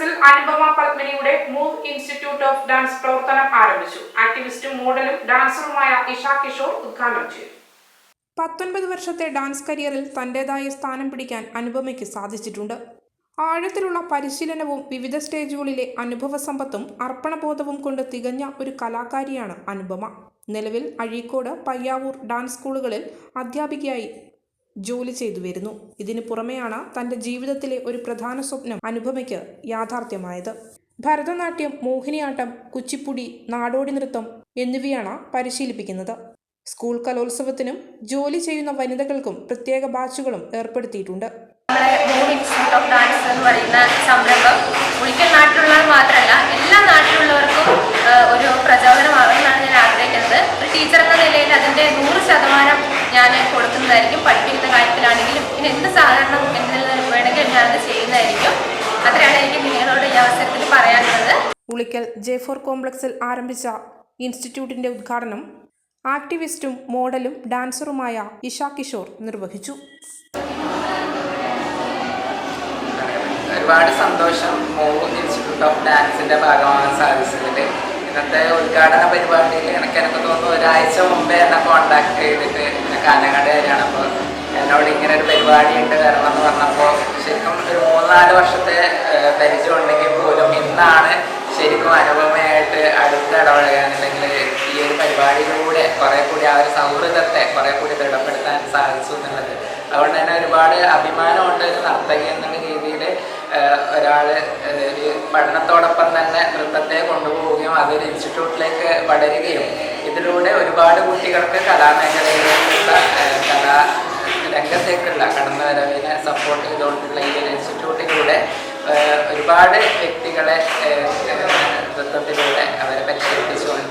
കോംപ്ലക്സിൽ അനുപമ പത്മിനിയുടെ move institute of dance പ്രവർത്തനം ആരംഭിച്ചു. ആക്ടിവിസ്റ്റും മോഡലും ഡാൻസറുമായ ഇഷ കിഷോർ ഉദ്ഘാടനം ചെയ്തു. പത്തൊൻപത് വർഷത്തെ ഡാൻസ് കരിയറിൽ തന്റെതായ സ്ഥാനം പിടിക്കാൻ അനുപമയ്ക്ക് സാധിച്ചിട്ടുണ്ട്. ആഴത്തിലുള്ള പരിശീലനവും വിവിധ സ്റ്റേജുകളിലെ അനുഭവ സമ്പത്തും അർപ്പണബോധവും കൊണ്ട് തികഞ്ഞ ഒരു കലാകാരിയാണ് അനുപമ. നിലവിൽ അഴീക്കോട് പയ്യാവൂർ ഡാൻസ് സ്കൂളുകളിൽ അധ്യാപികയായി ജോലി ചെയ്തു വരുന്നു. ഇതിനു പുറമെയാണ് തന്റെ ജീവിതത്തിലെ ഒരു പ്രധാന സ്വപ്നം അനുപമയ്ക്ക് യാഥാർത്ഥ്യമായത്. ഭരതനാട്യം മോഹിനിയാട്ടം കുച്ചിപ്പുടി നാടോടി നൃത്തം എന്നിവയാണ് പരിശീലിപ്പിക്കുന്നത്. സ്കൂൾ കലോത്സവത്തിനും ജോലി ചെയ്യുന്ന വനിതകൾക്കും പ്രത്യേക ബാച്ചുകളും ഏർപ്പെടുത്തിയിട്ടുണ്ട്. ഓഫ് ഡാൻസ് എന്ന് പറയുന്ന സംരംഭം മാത്രമല്ല എല്ലാ നാട്ടിലുള്ളവർക്കും ഒരു പ്രചോദനമാകുമെന്നാണ് ഞാൻ ആഗ്രഹിക്കുന്നത്. ഒരു ടീച്ചർ കൊടുക്കുന്നതായിരിക്കും പഠിപ്പിക്കുന്ന കാര്യത്തിലാണെങ്കിലും പിന്നെ എന്ത് സഹകരണം എന്തിൽ വേണമെങ്കിലും ഞാനത് ചെയ്യുന്നതായിരിക്കും. അത്രയാണ് എനിക്ക് നിങ്ങളോട് ഈ അവസരത്തിൽ പറയാനുള്ളത്. ഉളിക്കൽ ജെ ഫോർ കോംപ്ലക്സിൽ ആരംഭിച്ച ഇൻസ്റ്റിറ്റ്യൂട്ടിന്റെ ഉദ്ഘാടനം ആക്ടിവിസ്റ്റും മോഡലും ഡാൻസറുമായ ഇഷ കിഷോർ നിർവഹിച്ചു. ഒരുപാട് സന്തോഷം മോ ഇൻസ്റ്റിറ്റ്യൂട്ട് ഓഫ് ഡാൻസിന്റെ ഭാഗമാകാൻ സാധിച്ചതിൽ ഇന്നത്തെ ഉദ്ഘാടന പരിപാടിയിൽ എനിക്ക് എനിക്ക് തോന്നുന്നു ഒരാഴ്ച മുമ്പേ എന്നെ കോണ്ടാക്ട് ചെയ്തിട്ട് കാഞ്ഞങ്ങാടുകാരാണ് അപ്പോൾ എന്നോട് ഇങ്ങനെ ഒരു പരിപാടി ഉണ്ട് വരണം എന്ന് പറഞ്ഞപ്പോൾ ശരിക്കും ഒരു മൂന്നാൽ വർഷത്തെ പരിചയം ഉണ്ടെങ്കിൽ പോലും ഇന്നാണ് ശരിക്കും അനുഭവമായിട്ട് അടുത്ത് ഇടപഴകാൻ അല്ലെങ്കിൽ ഈ ഒരു പരിപാടിയിലൂടെ കുറെ കൂടി ആ ഒരു സൗഹൃദത്തെ കുറെ കൂടി ദൃഢപ്പെടുത്താൻ സാധിച്ചു എന്നുള്ളത്. അതുകൊണ്ട് തന്നെ ഒരുപാട് അഭിമാനമുണ്ട് ഒരു നർത്തകി എന്നുള്ള രീതിയിൽ ഒരാൾ ഒരു പഠനത്തോടൊപ്പം തന്നെ നൃത്തത്തെ കൊണ്ടുപോവുകയും അതൊരു ഇൻസ്റ്റിറ്റ്യൂട്ടിലേക്ക് വളരുകയും ഇതിലൂടെ ഒരുപാട് കുട്ടികൾക്ക് കലാമേഖലയിലേക്കുള്ള കലാ രംഗത്തേക്കുള്ള കടന്നുവരവിനെ സപ്പോർട്ട് ചെയ്തുകൊണ്ടുള്ള ഈ ഒരു ഇൻസ്റ്റിറ്റ്യൂട്ടിലൂടെ ഒരുപാട് വ്യക്തികളെ നൃത്തത്തിലൂടെ അവരെ പരിശീലിപ്പിച്ചുകൊണ്ട്